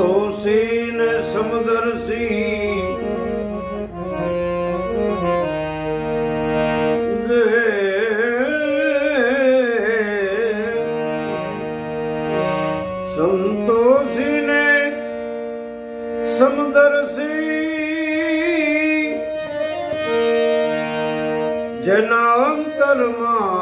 સંતોષી ને સમદર્શી સંતોષી ને સમદર્શી જેના અંતરમાં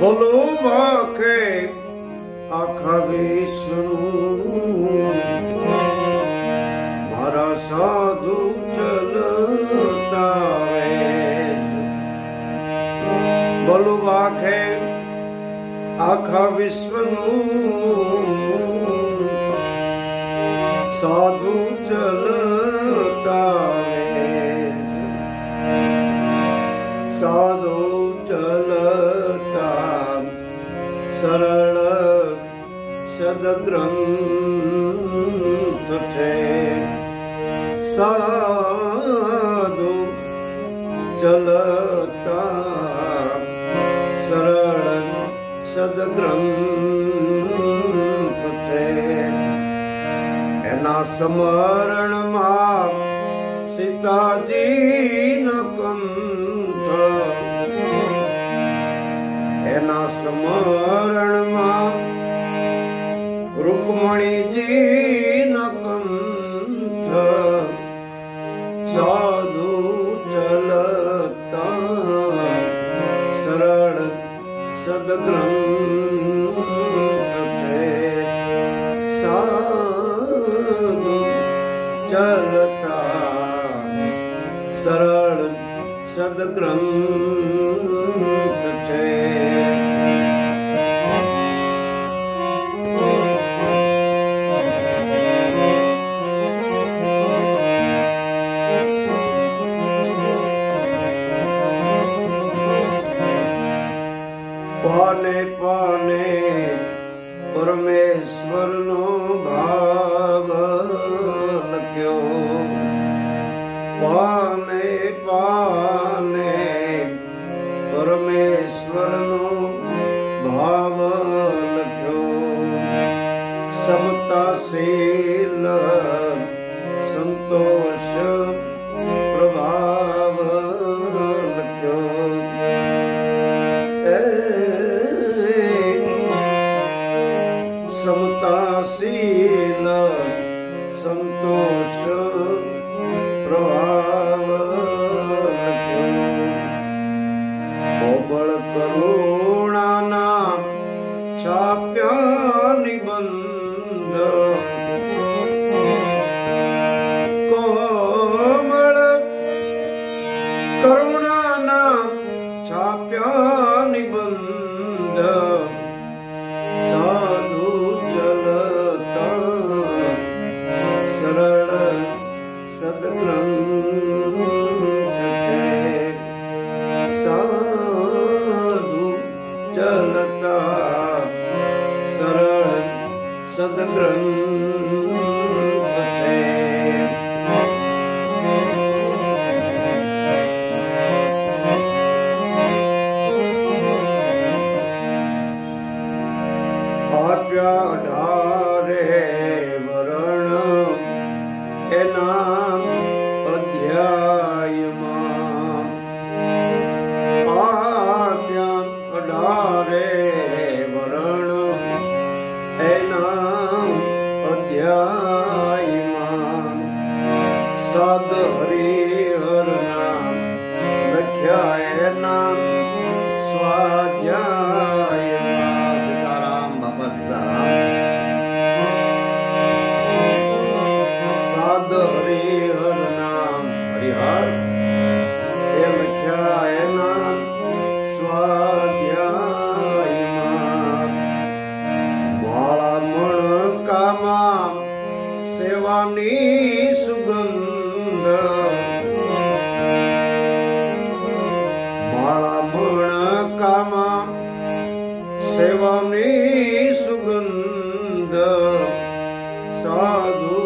ભલું વાકે આખા વિશ્વનું મારા સાધુ ચલતા વેદ. ભલું વાકે આખા વિશ્વનું સાધુ ચલતા વેદ. સાધુ સરળ સદગ્રંથ છે સાધુ ચલતા સરળ સદગ્રંથ છે એના સ્મરણમાં સીતાજી સ્મરણમાં રૂકમણીજી નકંથ સાધુ ચલતા સરળ સદગ્રંથ છે. સાધુ ચલતા સરળ સદગ્રંથ પરમેશ્વરનો ભાવ લખ્યો. પાને પાને પરમેશ્વરનો નિબંધ સાધુ ચલતા સરળ સદગ્રંથ છે. સાધુ ચલતા સરળ સદગ્રંથ લખ્યા એના સ્વાધ્યાયમાં વામની સુગંધ સાધુ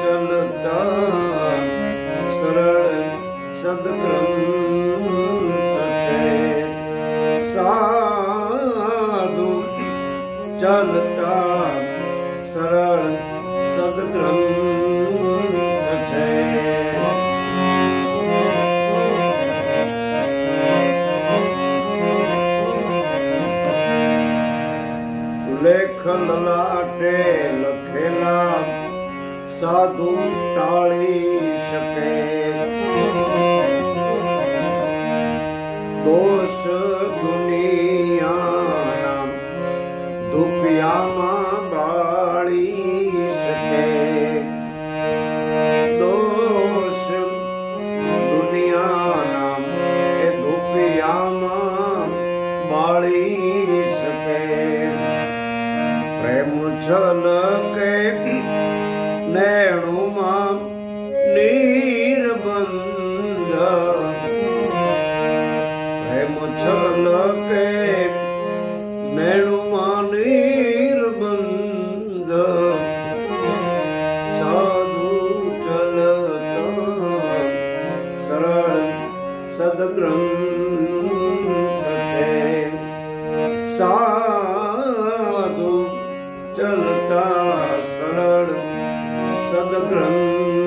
ચલતા સરળ સદગ્રંથ છે. સાધુ ચલતા સરળ સદગ્રંથ લલાટે લખેલા સાધુ ટાળી ચલતા સરળ સદગ્રંથ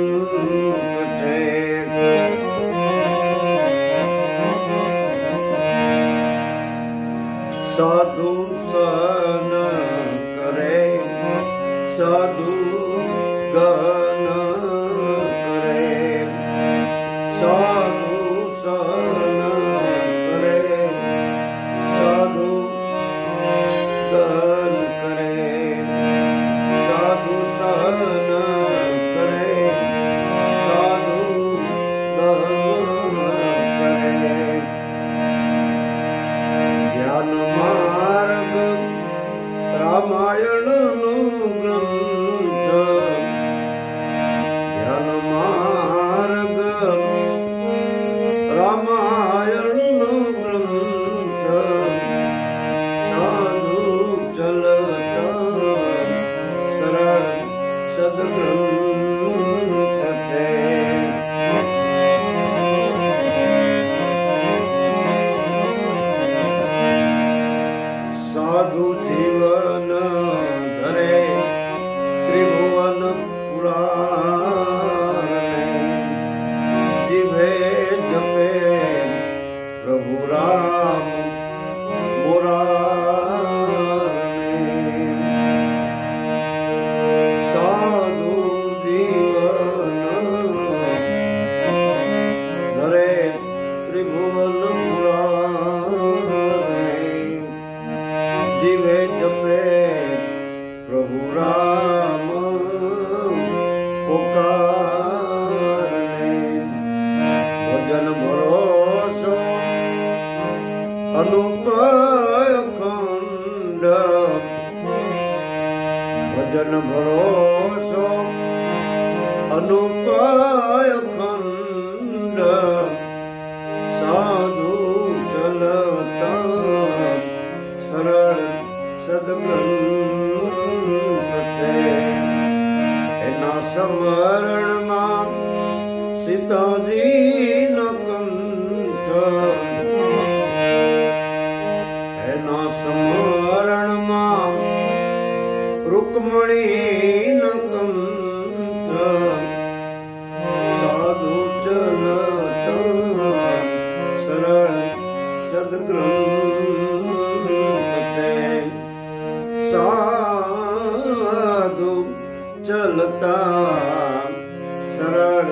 ભજન ભરોસો, અનુપય ખંડ, સાધુ ચલતા સરળ સદગ્રંથ એના સમરણમાં સીતાજી ન કંઠ, એના સમરણમાં રૂકમણી સાધુ ચલતા સરળ સદગ્રંથ સાધુ ચલતા સરળ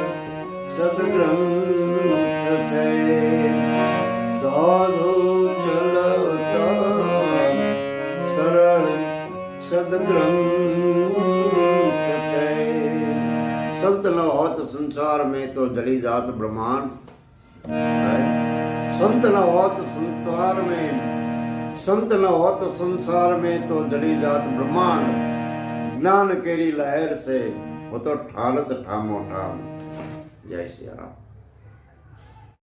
સદગ્રંથ સદગ્રંથ છે સંત ન હોત સંસાર में तो जली जात ब्रह्मांड है। संत न होत संसार में संत न होत संसार में तो जली जात ब्रह्मांड ज्ञान केरी लहर से वो तो ठालत ठामो ठाम जय श्री राम